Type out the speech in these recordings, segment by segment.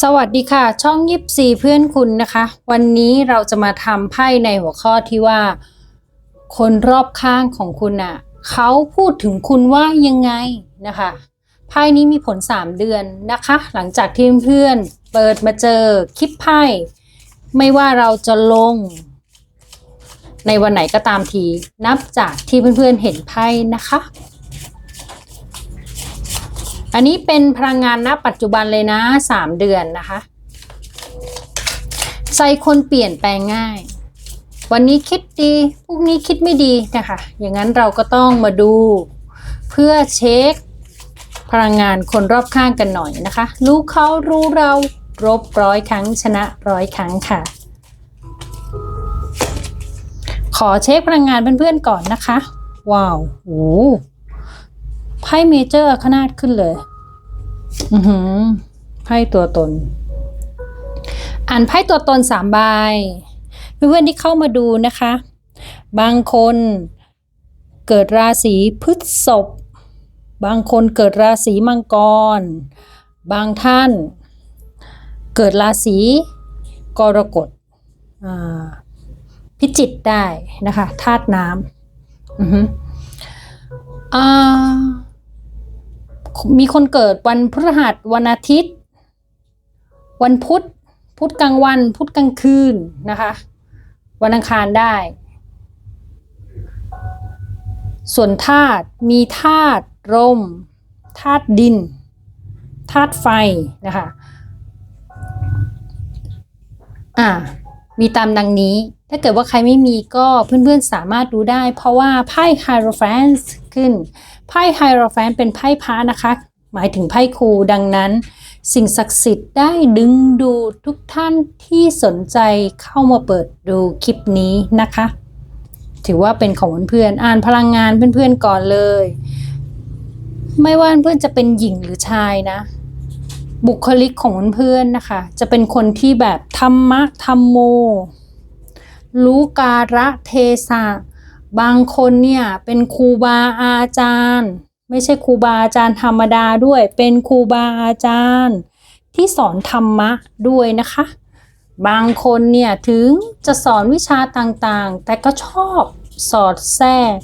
สวัสดีค่ะ ช่องยิบซีเพื่อนคุณนะคะ วันนี้เราจะมาทำไพ่ในหัวข้อที่ว่า คนรอบข้างของคุณน่ะเขาพูดถึงคุณว่ายังไงนะคะไพ่นี้มีผล 3 เดือนนะคะ หลังจากที่เพื่อนเปิดมาเจอคลิปไพ่ไม่ว่าเราจะลง ในวันไหนก็ตามที นับจากที่เพื่อนๆเห็นไพ่นะคะ อันนี้เป็นพลังงานณปัจจุบันเลยนะ3เดือนนะคะใจคนเปลี่ยนแปลงง่าย วันนี้คิดดีพรุ่งนี้คิดไม่ดีนะคะ อย่างนั้นเราก็ต้องมาดูเพื่อเช็คพลังงานคนรอบข้างกันหน่อยนะคะ รู้เขารู้เรารบร้อยครั้งชนะร้อยครั้งค่ะ ขอเช็คพลังงานเพื่อนๆก่อนนะคะ ว้าวโอ้ ไพ่เมเจอร์ขนาดขึ้นเลย อือหือไพ่ตัวตน อ่านไพ่ตัวตนสามใบเพื่อนๆที่เข้ามาดูนะคะ บางคนเกิดราศีพฤษภบางคนเกิดราศีมังกร บางท่าน เกิดราศีกรกฎพิจิตได้นะคะธาตุน้ำอือหืออ่า มีคนเกิดวันพฤหัสวันอาทิตย์ วันพุธพุธกลางวันพุธกลางคืนนะคะ วันอังคารได้ ส่วนธาตุมีธาตุลมธาตุดินธาตุไฟนะคะอ่ามีตามดังนี้ ถ้าเกิดว่าใครไม่มีก็เพื่อนๆสามารถดูได้ เพราะว่าไพ่ไฮโรแฟนซ์ขึ้น ไพ่ไฮโรแฟนเป็นไพ่พระนะคะ หมายถึงไพ่ครูดังนั้น สิ่งศักดิ์สิทธิ์ได้ดึงดูดทุกท่านที่สนใจเข้ามาเปิดดูคลิปนี้นะคะ ถือว่าเป็นของเพื่อนอ่านพลังงานเพื่อนๆก่อนเลย ไม่ว่าเพื่อนจะเป็นหญิงหรือชายนะ บุคลิกของเพื่อนนะคะ จะเป็นคนที่แบบธรรมะธรรมโม รู้การะเทศะ บางคนเนี่ยเป็นครูบาอาจารย์ ไม่ใช่ครูบาอาจารย์ธรรมดาด้วย เป็นครูบาอาจารย์ ที่สอนธรรมะด้วยนะคะ บางคนเนี่ยถึงจะสอนวิชาต่างๆ แต่ก็ชอบสอดแทรก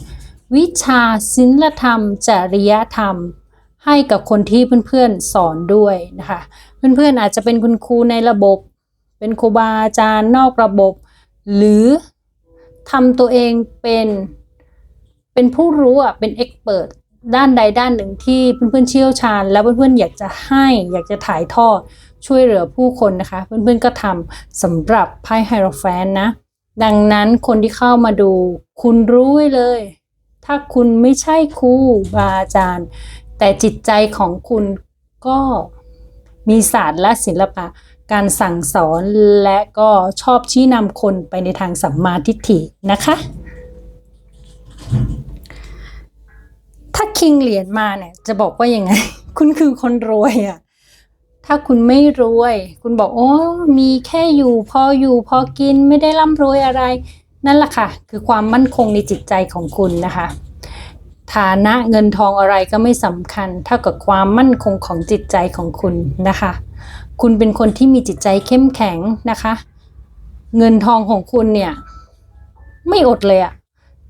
วิชาศิลธรรม จริยธรรม ให้กับคนที่เพื่อนๆสอนด้วยนะคะ เพื่อนๆอาจจะเป็นคุณครูในระบบ เป็นครูบาอาจารย์นอกระบบ หรือ ทำตัวเองเป็นเป็นผู้รู้อะเป็นเอ็กเปิดด้านใดด้านหนึ่งที่เพื่อนๆเชี่ยวชาญ แล้วเพื่อนๆอยากจะให้อยากจะถ่ายทอดช่วยเหลือผู้คนนะคะ เพื่อนๆก็ทำสำหรับไพ่ไฮโรแฟนนะ ดังนั้นคนที่เข้ามาดู คุณรู้ไว้เลย ถ้าคุณไม่ใช่ครูบาอาจารย์ แต่จิตใจของคุณก็มีศาสตร์และศิลปะ การสั่งสอนและก็ชอบชี้นำคนไปในทางสัมมาทิฏฐินะคะ ถ้าคิงเหรียญมาเนี่ยจะบอกว่ายังไง คุณคือคนรวยอะ่ะถ้าคุณไม่รวย คุณบอกโอ้มีแค่อยู่พออยู่พอกินไม่ได้ร่ำรวยอะไร นั่นแหละค่ะ คือความมั่นคงในจิตใจของคุณนะคะฐานะเงินทองอะไรก็ไม่สำคัญเท่ากับความมั่นคงของจิตใจของคุณนะคะ คุณเป็นคนที่มีจิตใจเข้มแข็งนะคะ เงินทองของคุณเนี่ย ไม่อดเลยอะ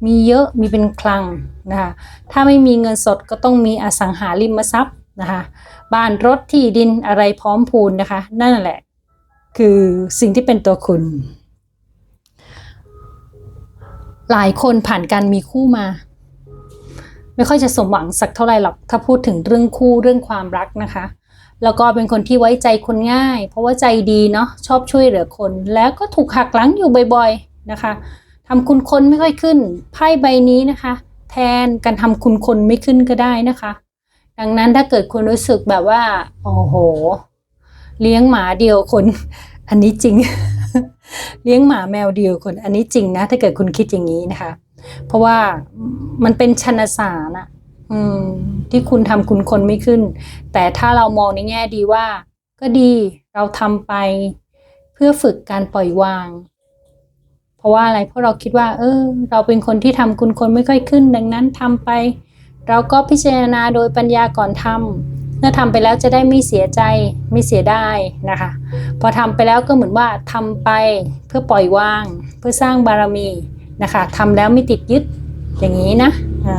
มีเยอะมีเป็นคลังนะคะ ถ้าไม่มีเงินสดก็ต้องมีอสังหาริมทรัพย์นะคะ บ้านรถที่ดินอะไรพร้อมพูนนะคะ นั่นแหละ คือสิ่งที่เป็นตัวคุณ หลายคนผ่านการมีคู่มา ไม่ค่อยจะสมหวังสักเท่าไหร่หรอก ถ้าพูดถึงเรื่องคู่เรื่องความรักนะคะ แล้วก็เป็นคนที่ไว้ใจคนง่าย เพราะว่าใจดีเนาะชอบช่วยเหลือคน แล้วก็ถูกหักหลังอยู่บ่อยๆนะคะทำคุณคนไม่ค่อยขึ้นไพ่ใบนี้นะคะ แทนการทำคุณคนไม่ขึ้นก็ได้นะคะ ดังนั้นถ้าเกิดคุณรู้สึกแบบว่าโอ้โห เลี้ยงหมาเดียวคน อันนี้จริง เลี้ยงหมาแมวเดียวคน อันนี้จริงนะ ถ้าเกิดคุณคิดอย่างนี้นะคะ เพราะว่ามันเป็นชนสารอะ อืมที่คุณทำคุณคนไม่ขึ้น แต่ถ้าเรามองในแง่ดีว่า ก็ดีเราทำไป เพื่อฝึกการปล่อยวาง เพราะว่าอะไรเพราะเราคิดว่า เออ เราเป็นคนที่ทำคุณคนไม่ค่อยขึ้น ดังนั้นทำไป เราก็พิจารณาโดยปัญญาก่อนทำเมื่อทำไปแล้วจะได้ไม่เสียใจไม่เสียได้นะคะ พอทำไปแล้วก็เหมือนว่าทำไปเพื่อปล่อยวาง เพื่อสร้างบารมีนะคะทำแล้วไม่ติดยึดอย่างนี้นะอ่า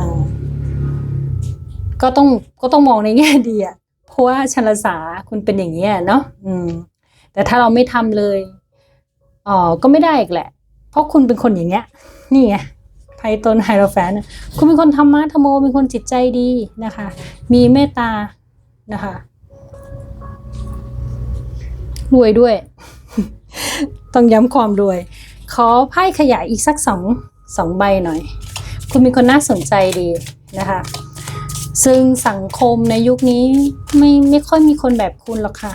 ก็ต้องก็ต้องมองในแง่ดีอะเพราะว่าชนลสาคุณเป็นอย่างนี้ยเนาะอืม แต่ถ้าเราไม่ทำเลยอ๋อก็ไม่ได้อีกแหละ เพราะคุณเป็นคนอย่างเงี้ย นี่ไงไพตนไฮโรแฟนน่ะคุณเป็นคนธรรมะธรรมโมเป็นคนจิตใจดีนะคะ มีเมตตานะคะ รวยด้วย ต้องย้ำความรวย ขอไพ่ขยายอีกสักสองสองใบหน่อย คุณเป็นคนน่าสนใจดีนะคะ ซึ่งสังคมในยุคนี้ไม่ไม่ค่อยมีคนแบบคุณหรอกค่ะ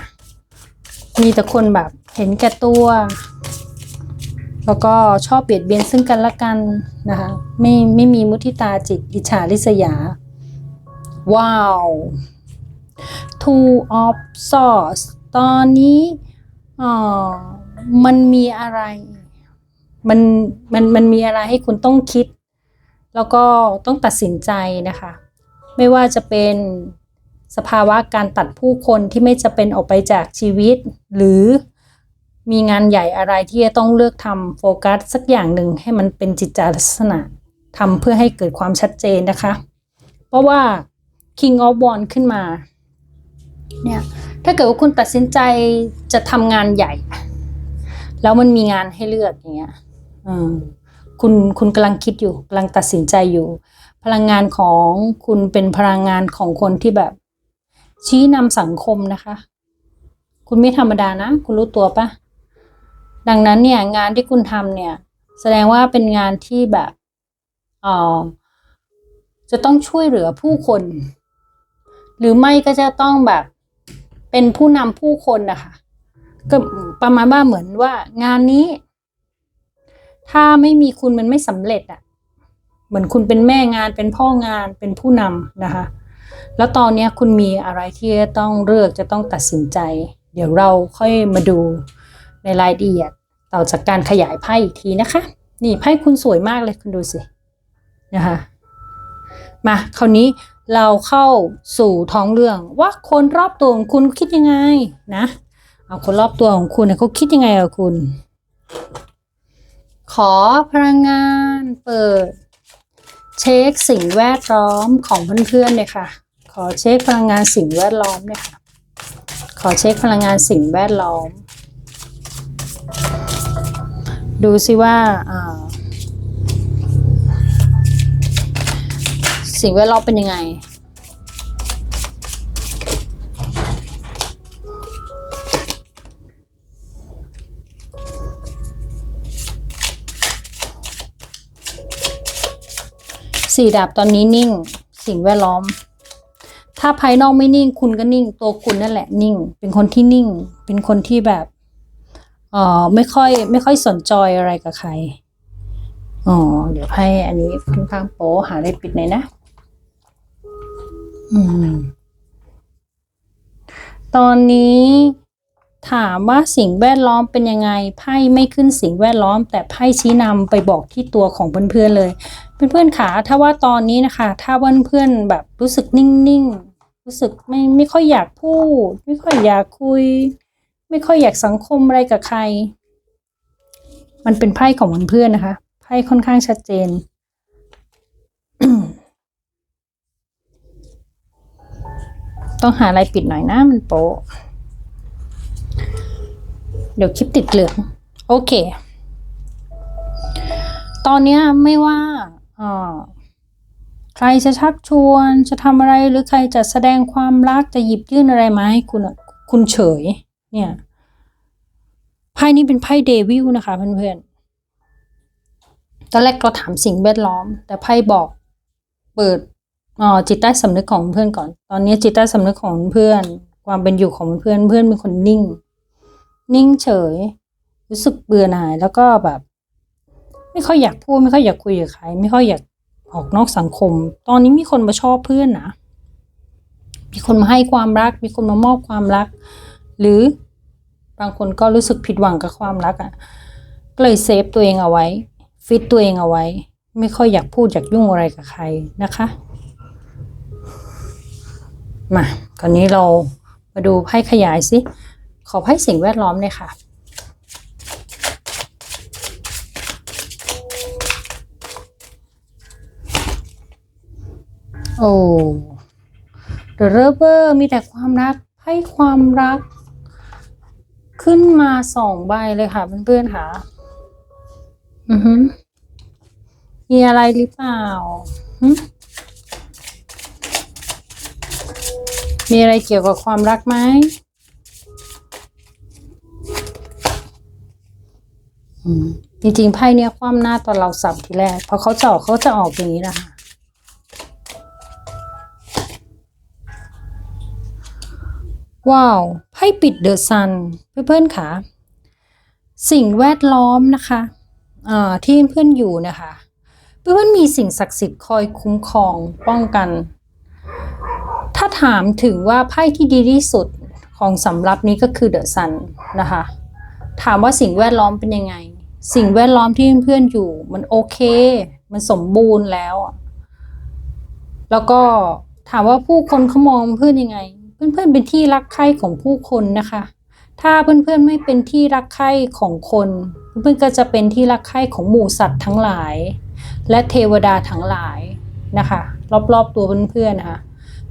มีแต่คนแบบเห็นแก่ตัว แล้วก็ชอบเบียดเบียนซึ่งกันและกันนะคะ ไม่ไม่มีมุทิตาจิตอิจฉาริษยา ว้าว two of swords ตอนนี้อ่อมันมีอะไร มันมันมันมีอะไรให้คุณต้องคิด แล้วก็ต้องตัดสินใจนะคะ ไม่ว่าจะเป็นสภาวะการตัดผู้คนที่ไม่จะเป็นออกไปจากชีวิต หรือมีงานใหญ่อะไรที่จะต้องเลือกทำโฟกัสสักอย่างหนึ่งให้มันเป็นจิตจลักษณะทำเพื่อให้เกิดความชัดเจนนะคะ เพราะว่า King of Wands ขึ้นมาเนี่ยถ้าเกิดว่าคุณตัดสินใจจะทำงานใหญ่ แล้วมันมีงานให้เลือกอย่างเงี้ยคุณคุณกำลังคิดอยู่กำลังตัดสินใจอยู่ ลังงานของคุณเป็นพลังงานของคนที่แบบ ชี้นำสังคมนะคะ คุณไม่ธรรมดานะ คุณรู้ตัวปะดังนั้นเนี่ยงานที่คุณทำเนี่ย แสดงว่าเป็นงานที่แบบเออจะต้องช่วยเหลือผู้คน หรือไม่ก็จะต้องแบบเป็นผู้นำผู้คนนะคะก็ประมาณว่าเหมือนว่างานนี้ ถ้าไม่มีคุณมันไม่สำเร็จอะ เหมือนคุณเป็นแม่งานเป็นพ่องานเป็นผู้นำนะคะ แล้วตอนนี้คุณมีอะไรที่จะต้องเลือกจะต้องตัดสินใจ เดี๋ยวเราค่อยมาดูในรายละเอียดต่อจากการขยายไพ่อีกทีนะคะ นี่ไพ่คุณสวยมากเลยคุณดูสินะคะมาคราวนี้เราเข้าสู่ท้องเรื่องว่าคนรอบตัวของคุณคิดยังไงนะเอาคนรอบตัวของคุณเนี่ยเขาคิดยังไงกับคุณ ขอพลังงานเปิด เช็คสิ่งแวดล้อมของเพื่อนๆเลยค่ะ ขอเช็คพลังงานสิ่งแวดล้อมเนี่ยค่ะ ขอเช็คพลังงานสิ่งแวดล้อม ดูซิว่าอ่าสิ่งแวดล้อมเป็นยังไง สี่ดาบตอนนี้นิ่ง สิ่งแวดล้อม ถ้าภายนอกไม่นิ่ง คุณก็นิ่ง ตัวคุณนั่นแหละนิ่ง เป็นคนที่นิ่ง เป็นคนที่แบบเอ่อไม่ค่อย ไม่ค่อยสนใจอะไรกับใครอ๋อเดี๋ยวให้อันนี้ค่อนข้างโป๊หาอะไรปิดหน่อยนะ อืม ตอนนี้ ถามว่าสิ่งแวดล้อมเป็นยังไงไพ่ไม่ขึ้นสิ่งแวดล้อม แต่ไพ่ชี้นำไปบอกที่ตัวของเพื่อนๆเลย เพื่อนๆขาถ้าว่าตอนนี้นะคะ ถ้าเพื่อนๆแบบรู้สึกนิ่งๆ รู้สึกไม่ไม่ค่อยอยากพูด ไม่ค่อยอยากคุย ไม่ค่อยอยากสังคมอะไรกับใคร มันเป็นไพ่ของเพื่อนๆนะคะไพ่ค่อนข้างชัดเจนต้องหาอะไรปิดหน่อยนะมันโป๊ะ เดี๋ยวคลิปติดเหลือง โอเค ตอนนี้ไม่ว่าใครจะชักชวนจะทำอะไรหรือใครจะแสดงความรักจะหยิบยื่นอะไรมาให้คุณคุณเฉย เนี่ยไพ่นี้เป็นไพ่เดวิลนะคะเพื่อนๆตอนแรกเราถามสิ่งแวดล้อม แต่ไพ่บอกเปิดอ๋อจิตใต้สำนึกของเพื่อนก่อน ตอนนี้จิตใต้สำนึกของเพื่อน ความเป็นอยู่ของเพื่อนเพื่อนเป็นคนนิ่ง นิ่งเฉย รู้สึกเบื่อหน่ายแล้วก็แบบ ไม่ค่อยอยากพูดไม่ค่อยอยากคุยกับใคร ไม่ค่อยอยากออกนอกสังคม ตอนนี้มีคนมาชอบเพื่อนนะมีคนมาให้ความรัก มีคนมามอบความรัก หรือบางคนก็รู้สึกผิดหวังกับความรักอะ่ะก็เลยเซฟตัวเองเอาไว้ฟิตตัวเองเอาไว้ ไม่ค่อยอยากพูดอยากยุ่งอะไรกับใครนะคะมาคราวนี้เรามาดูไพ่ขยายสิ ขอไพ่สิ่งแวดล้อมเลยค่ะ โอ้ The Lover มีแต่ความรักไพ่ความรัก ขึ้นมาสองใบเลยค่ะเพื่อนๆค่ะ อือฮึมีอะไรหรือเปล่ามีอะไรเกี่ยวกับความรักไหม จริงๆไพ่เนี่ยคว่ำหน้าตอนเราสับทีแรกพอเขาจะออกเขาจะออกอย่างนี้นะคะว้าวไพ่ปิดเดอะซันเพื่อนๆค่ะ สิ่งแวดล้อมนะคะอ่อที่เพื่อนอยู่นะคะ เพื่อนๆมีสิ่งศักดิ์สิทธิ์คอยคุ้มครองป้องกัน ถ้าถามถึงว่าไพ่ที่ดีที่สุดของสำรับนี้ก็คือเดอะซันนะคะ ถามว่าสิ่งแวดล้อมเป็นยังไง สิ่งแวดล้อมที่เพื่อนอยู่ มันโอเค มันสมบูรณ์แล้ว แล้วก็ถามว่าผู้คนเขามองเพื่อนยังไง เพื่อนๆเป็นที่รักใคร่ของผู้คนนะคะ ถ้าเพื่อนๆไม่เป็นที่รักใคร่ของคน เพื่อนๆก็จะเป็นที่รักใคร่ของหมู่สัตว์ทั้งหลาย และเทวดาทั้งหลายนะคะ รอบๆตัวเพื่อนๆนะคะ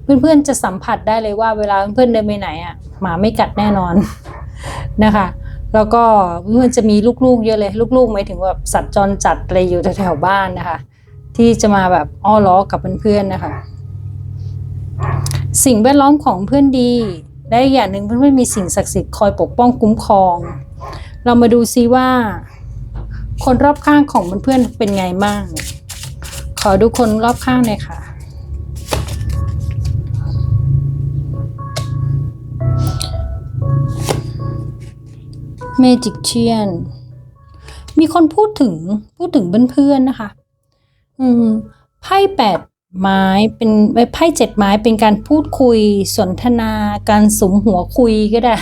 เพื่อนๆจะสัมผัสได้เลยว่าเวลาเพื่อนเดินไปไหนอะหมาไม่กัดแน่นอนนะคะ แล้วก็เพื่อนจะมีลูกๆ เยอะเลย ลูกๆหมายถึงแบบสัตว์จรจัดอะไรอยู่แถวๆบ้านนะคะ ที่จะมาแบบอ้อล้อกับเพื่อนๆนะคะ สิ่งแวดล้อมของเพื่อนดีและอีกอย่างหนึ่งเพื่อนๆมีสิ่งศักดิ์สิทธิ์คอยปกป้องคุ้มครอง เรามาดูซิว่า คนรอบข้างของเพื่อนๆเป็นไงบ้างขอดูคนรอบข้างหน่อยค่ะ เมจิกเชียนมีคนพูดถึงพูดถึงเพื่อนๆนะคะ อืมไพ่แปดไม้เป็นไพ่เจ็ดไม้เป็นการพูดคุยสนทนา การสมหัวคุยก็ได้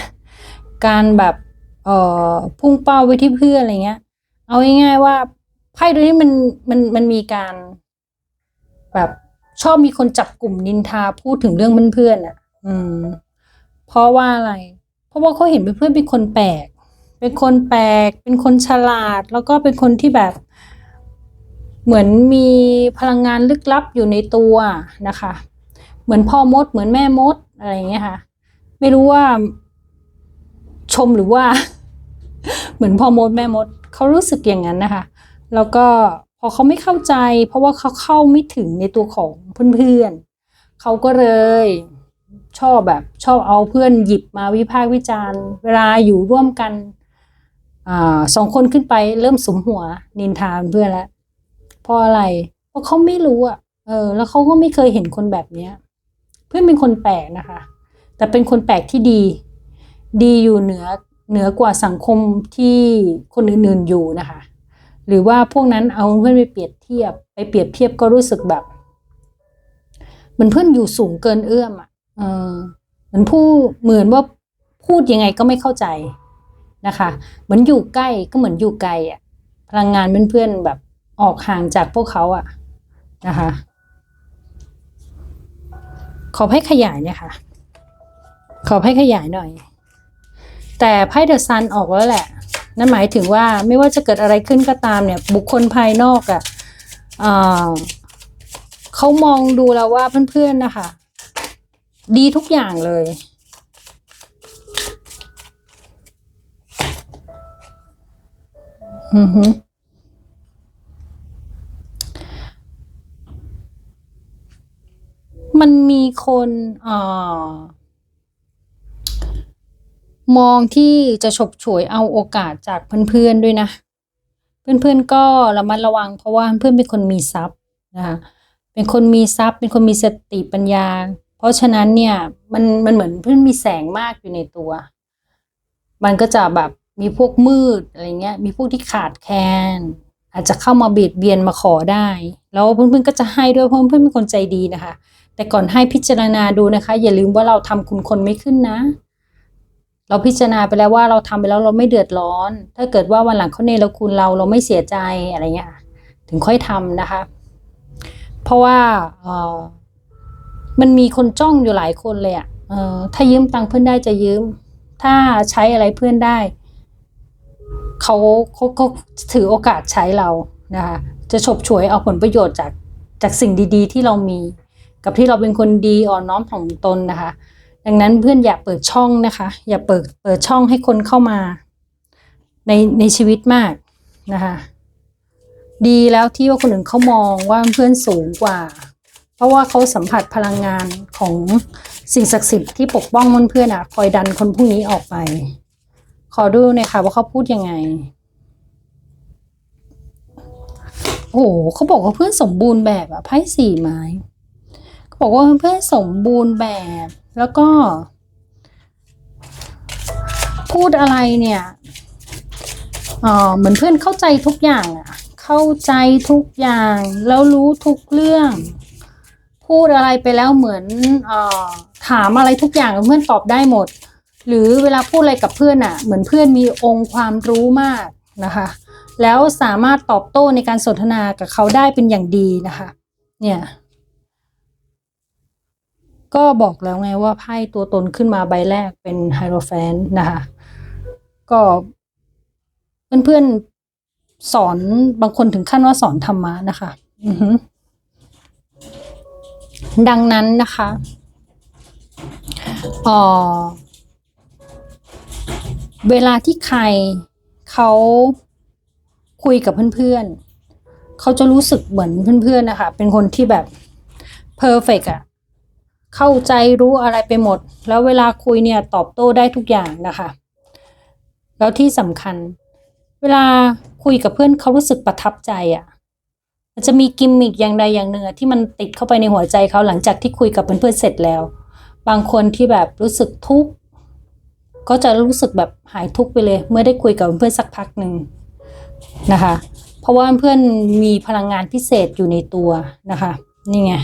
การแบบเอ่อพุ่งเป้าไว้ที่เพื่อนอะไรเงี้ย เอาง่ายๆว่าไพ่ตัวนี้มันมันมันมีการ แบบชอบมีคนจับกลุ่มนินทาพูดถึงเรื่องเพื่อนๆอะ อืม เพราะว่าอะไร เพราะว่าเขาเห็นเพื่อนๆเป็นคนแปลก เป็นคนแปลก เป็นคนฉลาด แล้วก็เป็นคนที่แบบ เหมือนมีพลังงานลึกลับอยู่ในตัวนะคะ เหมือนพ่อมด เหมือนแม่มดอะไรอย่างเงี้ยค่ะ ไม่รู้ว่าชมหรือว่า เหมือนพ่อมดแม่มดเขารู้สึกอย่างนั้นนะคะ แล้วก็พอเขาไม่เข้าใจ เพราะว่าเขาเข้าไม่ถึงในตัวของเพื่อนๆเขาก็เลยชอบแบบชอบเอาเพื่อนหยิบมาวิพากษ์วิจารณ์ เวลาอยู่ร่วมกัน อาสองคนขึ้นไปเริ่มสมหัว นินทาเพื่อนล้วเพราะอะไร เพราะเขาไม่รู้อะ เออ แล้วเขาก็ไม่เคยเห็นคนแบบเนี้ย เพื่อนเป็นคนแปลกนะคะ แต่เป็นคนแปลกที่ดี ดีอยู่เหนือเหนือกว่าสังคมที่คนอื่นๆอยู่นะคะ หรือว่าพวกนั้นเอาเพื่อนไปเปรียบเทียบ ไปเปรียบเทียบก็รู้สึกแบบเหมือนเพื่อนอยู่สูงเกินเอื้อมอะ เออเหมือนผู้เหมือนว่าพูดยังไงก็ไม่เข้าใจ นะคะ เหมือนอยู่ใกล้ก็เหมือนอยู่ไกลอะพลังงานเพื่อนๆแบบออกห่างจากพวกเขาอะนะคะ ขอให้ขยายเนี่ยค่ะ ขอให้ขยายหน่อย แต่ไพ่เดอะซันออกแล้วแหละ นั่นหมายถึงว่าไม่ว่าจะเกิดอะไรขึ้นก็ตามเนี่ย บุคคลภายนอกอะ่ะเขามองดูแล้วว่าเพื่อนๆนะคะ ดีทุกอย่างเลย อือฮึมันมีคนเอ่อมองที่จะฉกฉวยเอาโอกาสจากเพื่อนๆด้วยนะ เพื่อนๆก็ระมัดระวัง เพราะว่าเพื่อนเป็นคนมีทรัพย์นะคะเป็นคนมีทรัพย์ เป็นคนมีสติปัญญา เพราะฉะนั้นเนี่ยมันมันเหมือนเพื่อนมีแสงมากอยู่ในตัว มันก็จะแบบ มีพวกมืดอะไรเงี้ย มีพวกที่ขาดแคลนอาจจะเข้ามาเบียดเบียนมาขอได้ แล้วเพื่อนๆก็จะให้ด้วยเพราะเพื่อนเป็นคนใจดีนะคะ แต่ก่อนให้พิจารณาดูนะคะ อย่าลืมว่าเราทำคุณคนไม่ขึ้นนะ เราพิจารณาไปแล้วว่าเราทำไปแล้วเราไม่เดือดร้อน ถ้าเกิดว่าวันหลังเขาเนรคุณเราเราไม่เสียใจอะไรเงี้ยถึงค่อยทำนะคะ เพราะว่าเออมันมีคนจ้องอยู่หลายคนเลยอะ่ะเออถ้ายืมตังค์เพื่อนได้จะยืม ถ้าใช้อะไรเพื่อนได้ เขาเขาเขาถือโอกาสใช้เรานะคะจะฉบฉวยเอาผลประโยชน์จากจากสิ่งดีๆ ที่เรามี กับที่เราเป็นคนดีอ่อนน้อมถ่อมตนนะคะ ดังนั้นเพื่อนอย่าเปิดช่องนะคะ อย่าเปิดเปิดช่องให้คนเข้ามาในในชีวิตมากนะคะดีแล้วที่ว่าคนอื่นเขามองว่าเพื่อนสูงกว่า เพราะว่าเขาสัมผัสพลังงานของสิ่งศักดิ์สิทธิ์ที่ปกป้องเพื่อนๆอะคอยดันคนพวกนี้ออกไป ขอดูหน่อยค่ะ ว่าเขาพูดยังไง โอ้โหเขาบอกว่าเพื่อนสมบูรณ์แบบอะไพ่สี่ไม้เขาบอกว่าเพื่อนสมบูรณ์แบบ แล้วก็ พูดอะไรเนี่ยเออเหมือนเพื่อนเข้าใจทุกอย่างอะเข้าใจทุกอย่าง แล้วรู้ทุกเรื่อง พูดอะไรไปแล้วเหมือนออถามอะไรทุกอย่างเพื่อนตอบได้หมด หรือเวลาพูดอะไรกับเพื่อนอะเหมือนเพื่อนมีองค์ความรู้มากนะคะ แล้วสามารถตอบโต้ในการสนทนากับเขาได้เป็นอย่างดีนะคะ เนี่ย ก็บอกแล้วไงว่าไพ่ตัวตนขึ้นมาใบแรกเป็นไฮโรแฟนนะคะ ก็เพื่อนๆสอนบางคนถึงขั้นว่าสอนธรรมะนะคะ อือฮึดังนั้นนะคะอ่อ เวลาที่ใครเขาคุยกับเพื่อนๆ เขาจะรู้สึกเหมือนเพื่อนๆนะคะ เป็นคนที่แบบเพอร์เฟกอะเข้าใจรู้อะไรไปหมด แล้วเวลาคุยเนี่ยตอบโต้ได้ทุกอย่างนะคะ แล้วที่สำคัญ เวลาคุยกับเพื่อนเขารู้สึกประทับใจอะ่ะมันจะมีกิมมิกอย่างใดอย่างหนึ่งที่มันติดเข้าไปในหัวใจเขาหลังจากที่คุยกับเพื่อนๆเสร็จแล้ว บางคนที่แบบรู้สึกทุกข์ ก็จะรู้สึกแบบหายทุกข์ไปเลย เมื่อได้คุยกับเพื่อนสักพักหนึ่งนะคะ เพราะว่าเพื่อนมีพลังงานพิเศษอยู่ในตัวนะคะ นี่ไง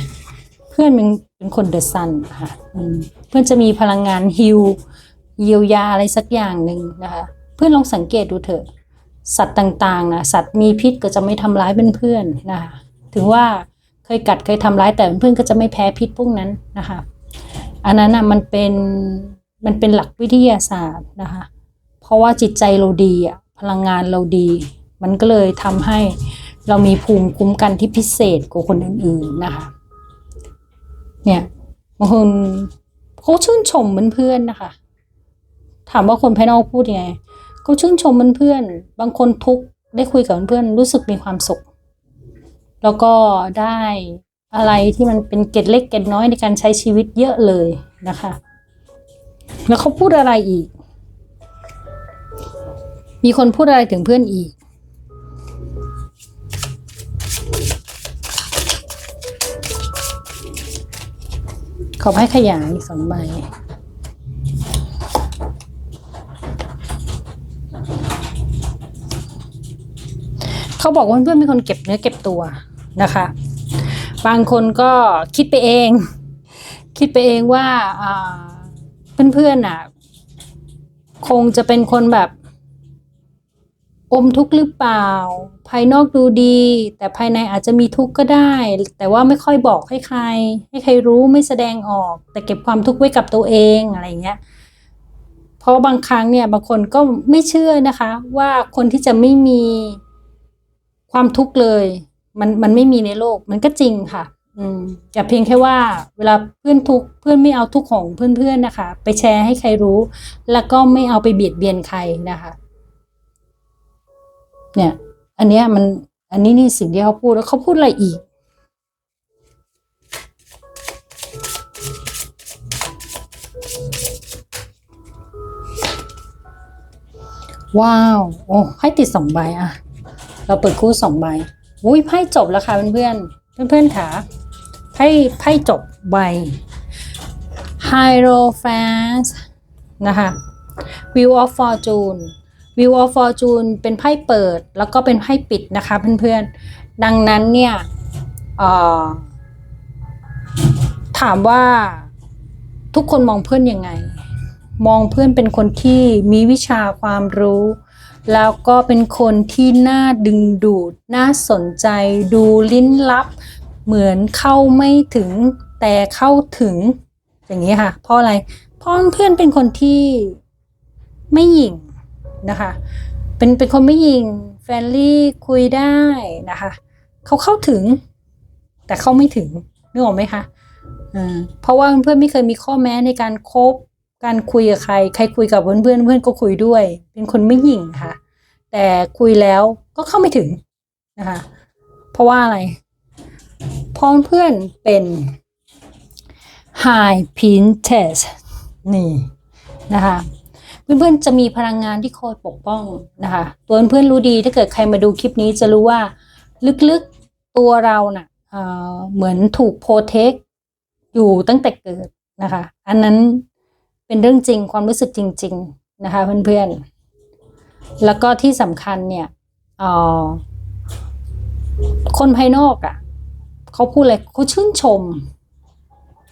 เพื่อนเป็นเป็นคนเดอะซันนะคะเพื่อนจะมีพลังงานฮิลเยียวยาอะไรสักอย่างหนึ่งนะคะ เพื่อนลองสังเกตดูเถอะ สัตว์ต่างๆนะสัตว์มีพิษก็จะไม่ทำร้ายเพื่อนๆนะคะถึงว่าเคยกัดเคยทำร้ายแต่เพื่อนก็จะไม่แพ้พิษพวกนั้นนะคะ อันนั้นอะมันเป็น มันเป็นหลักวิทยาศาสตร์นะคะ เพราะว่าจิตใจเราดีอะพลังงานเราดี มันก็เลยทำให้เรามีภูมิคุ้มกันที่พิเศษกว่าคนอื่นๆนะคะ เนี่ยบางคนเขาชื่นชมเพื่อนๆนะคะ ถามว่าคนภายนอกพูดยังไงเขาชื่นชมเพื่อนๆบางคนทุกได้คุยกับเพื่อนๆรู้สึกมีความสุข แล้วก็ได้อะไรที่มันเป็นเกร็ดเล็กเกร็ดน้อยในการใช้ชีวิตเยอะเลยนะคะ แล้วเขาพูดอะไรอีก มีคนพูดอะไรถึงเพื่อนอีก ขอให้ขยายอีกสองใบเขาบอกว่าเพื่อนเป็นคนเก็บเนื้อเก็บตัวนะคะ บางคนก็คิดไปเอง คิดไปเองว่าอ่า เพื่อนๆน่ะ คงจะเป็นคนแบบ อมทุกข์หรือเปล่า ภายนอกดูดี แต่ภายในอาจจะมีทุกข์ก็ได้ แต่ว่าไม่ค่อยบอกให้ใคร ให้ใครรู้ไม่แสดงออก แต่เก็บความทุกข์ไว้กับตัวเองอะไรเงี้ยเพราะบางครั้งเนี่ยบางคนก็ไม่เชื่อนะคะ ว่าคนที่จะไม่มีความทุกข์เลย มันมันไม่มีในโลกมันก็จริงค่ะ อืมแต่เพียงแค่ว่า เวลาเพื่อนทุกเพื่อนไม่เอาทุกของเพื่อนๆนะคะ ไปแชร์ให้ใครรู้ แล้วก็ไม่เอาไปเบียดเบียนใครนะคะ เนี่ย อันเนี้ยมัน อันนี้นี่สิ่งที่เขาพูดแล้วเขาพูดอะไรอีกว้าว โอ้ไพ่ติดสองใบอะ เราเปิดคู่สองใบ อุ้ยไพ่จบแล้วค่ะเพื่อนๆ เพื่อนๆค่ะไพ่ไพ่จบใบ Hierophant นะคะ Wheel of Fortune Wheel of Fortune เป็นไพ่เปิดแล้วก็เป็นไพ่ปิดนะคะเพื่อนๆ ดังนั้นเนี่ยถามว่าทุกคนมองเพื่อนยังไง มองเพื่อนเป็นคนที่มีวิชาความรู้ แล้วก็เป็นคนที่น่าดึงดูด น่าสนใจ ดูลิ้นลับ เหมือนเข้าไม่ถึงแต่เข้าถึง อย่างนี้ค่ะ เพราะอะไร เพราะเพื่อนเป็นคนที่ไม่หยิ่งนะคะ เป็นเป็นคนไม่หยิ่งแฟนลี่คุยได้นะคะเขาเข้าถึง แต่เข้าไม่ถึงนึกออกไหมคะอ่าเพราะว่าเพื่อนไม่เคยมีข้อแม้ในการคบการคุยกับใคร ใครคุยกับเพื่อนเพื่อนเพื่อนก็คุยด้วย เป็นคนไม่หยิ่งค่ะ แต่คุยแล้วก็เข้าไม่ถึงนะคะ เพราะว่าอะไร พราะเพื่อนเป็น high Pinterest นี่นะคะเพื่อนๆจะมีพลังงานที่คอยปกป้องนะคะตัวเพื่อนรู้ดีถ้าเกิดใครมาดูคลิปนี้จะรู้ว่าลึกๆตัวเราน่ะเอ่อเหมือนถูกโปรเทคอยู่ตั้งแต่เกิดนะคะ อันนั้นเป็นเรื่องจริงความรู้สึกจริง ๆนะคะ เพื่อนๆ แล้วก็ที่สำคัญเนี่ยคนภายนอกอะ่ะ เขาพูดอะไรเขาชื่นชม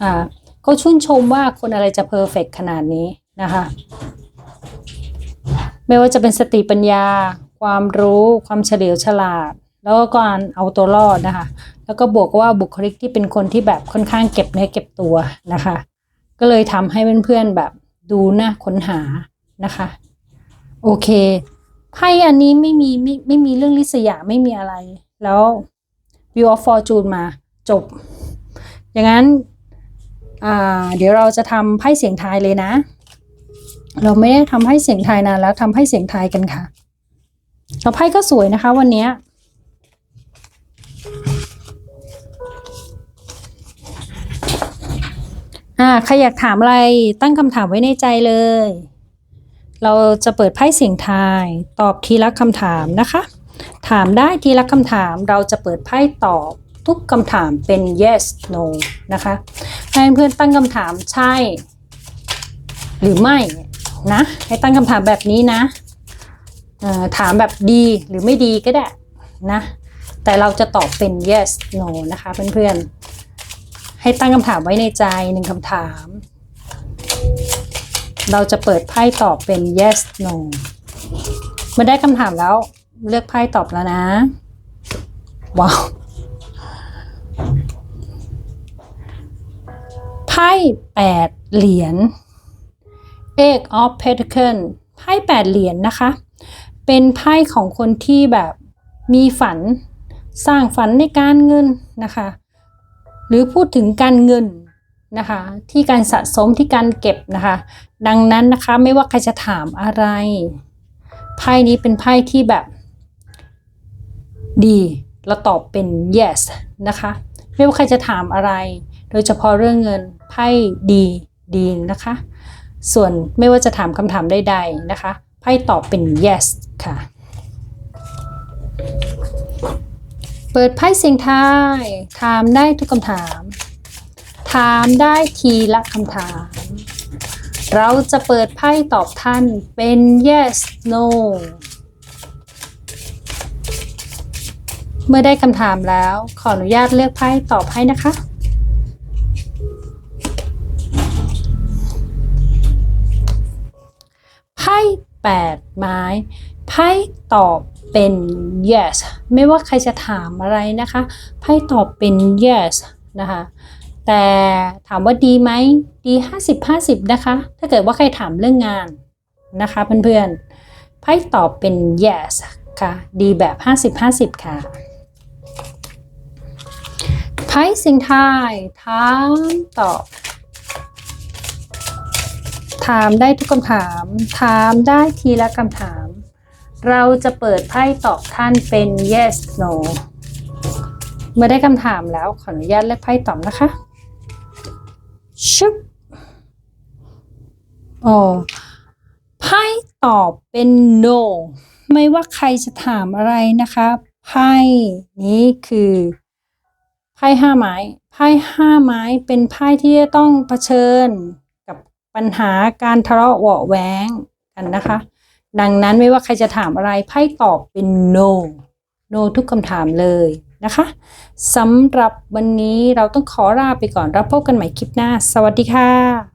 อ่าเขาชื่นชมว่าคนอะไรจะเพอร์เฟกขนาดนี้นะคะไม่ว่าจะเป็นสติปัญญา ความรู้ ความเฉลียวฉลาด แล้วก็การเอาตัวรอดนะคะ แล้วก็บวกว่าบุคลิกที่เป็นคนที่แบบค่อนข้างเก็บเนื้อเก็บตัวนะคะ ก็เลยทำให้เพื่อนๆแบบดูน่าค้นหานะคะ โอเคไพ่อันนี้ไม่มีไม่ไม่มีเรื่องลิษยาไม่มีอะไร แล้ว View of Fortune มาจบ อย่างนั้นเดี๋ยวเราจะทำไพ่เสียงทายเลยนะ เราไม่ได้ทำไพ่เสียงทายนานแล้วทำไพ่เสียงทายกันค่ะแล้วไพ่ก็สวยนะคะวันนี้อ่าใครอยากถามอะไรตั้งคำถามไว้ในใจเลย เราจะเปิดไพ่เสียงทาย ตอบทีละคำถามนะคะ ถามได้ทีละคำถามเราจะเปิดไพ่ตอบทุกคำถามเป็น yes no นะคะ ให้เพื่อนตั้งคำถามใช่ หรือไม่นะ ให้ตั้งคำถามแบบนี้นะถามแบบดีหรือไม่ดีก็ได้นะ แต่เราจะตอบเป็น yes no นะคะเพื่อนๆ ให้ตั้งคำถามไว้ในใจหนึ่งคำถาม เราจะเปิดไพ่ตอบเป็น yes no เมื่อได้คำถามแล้ว เลือกไพ่ตอบแล้วนะ ว้าวไพ่แปดเหรียญ Eight of Pentacle ไพ่แปดเหรียญนะคะ เป็นไพ่ของคนที่แบบมีฝันสร้างฝันในการเงินนะคะ หรือพูดถึงการเงินนะคะ ที่การสะสมที่การเก็บนะคะ ดังนั้นนะคะไม่ว่าใครจะถามอะไร ไพ่นี้เป็นไพ่ที่แบบ ดีเราตอบเป็น yes นะคะ ไม่ว่าใครจะถามอะไร โดยเฉพาะเรื่องเงินไพ่ดีดีนะคะ ส่วนไม่ว่าจะถามคำถามใดๆนะคะไพ่ตอบเป็น yes ค่ะ เปิดไพ่เสียงทายถามได้ทุกคำถาม ถามได้ทีละคำถาม เราจะเปิดไพ่ตอบท่านเป็น yes no เมื่อได้คำถามแล้ว ขออนุญาตเลือกไพ่ตอบให้นะคะ ไพ่แปดไม้ไพ่ตอบเป็น yes ไม่ว่าใครจะถามอะไรนะคะไพ่ตอบเป็น yes นะคะแต่ถามว่าดีไหมดี 50 50 นะคะ ถ้าเกิดว่าใครถามเรื่องงานนะคะเพื่อนๆไพ่ตอบเป็น yes ค่ะ ดีแบบ 50 50 ค่ะ ไพ่สิงทายถามตอบ ถามได้ทุกคำถาม ถามได้ทีละคำถาม เราจะเปิดไพ่ตอบท่านเป็น yes no เมื่อได้คำถามแล้วขออนุญาตเลือกไพ่ตอบนะคะ ชุบโอ้ไพ่ตอบเป็น no ไม่ว่าใครจะถามอะไรนะคะไพ่นี้คือ ไพ่ห้าไม้ไพ่ห้าไม้เป็นไพ่ที่จะต้องเผชิญกับปัญหาการทะเลาะเวาะแว้งกันนะคะ ดังนั้นไม่ว่าใครจะถามอะไรไพ่ตอบเป็น no no ทุกคำถามเลยนะคะสำหรับวันนี้เราต้องขอลาไปก่อนรับพบกันใหม่คลิปหน้า สวัสดีค่ะ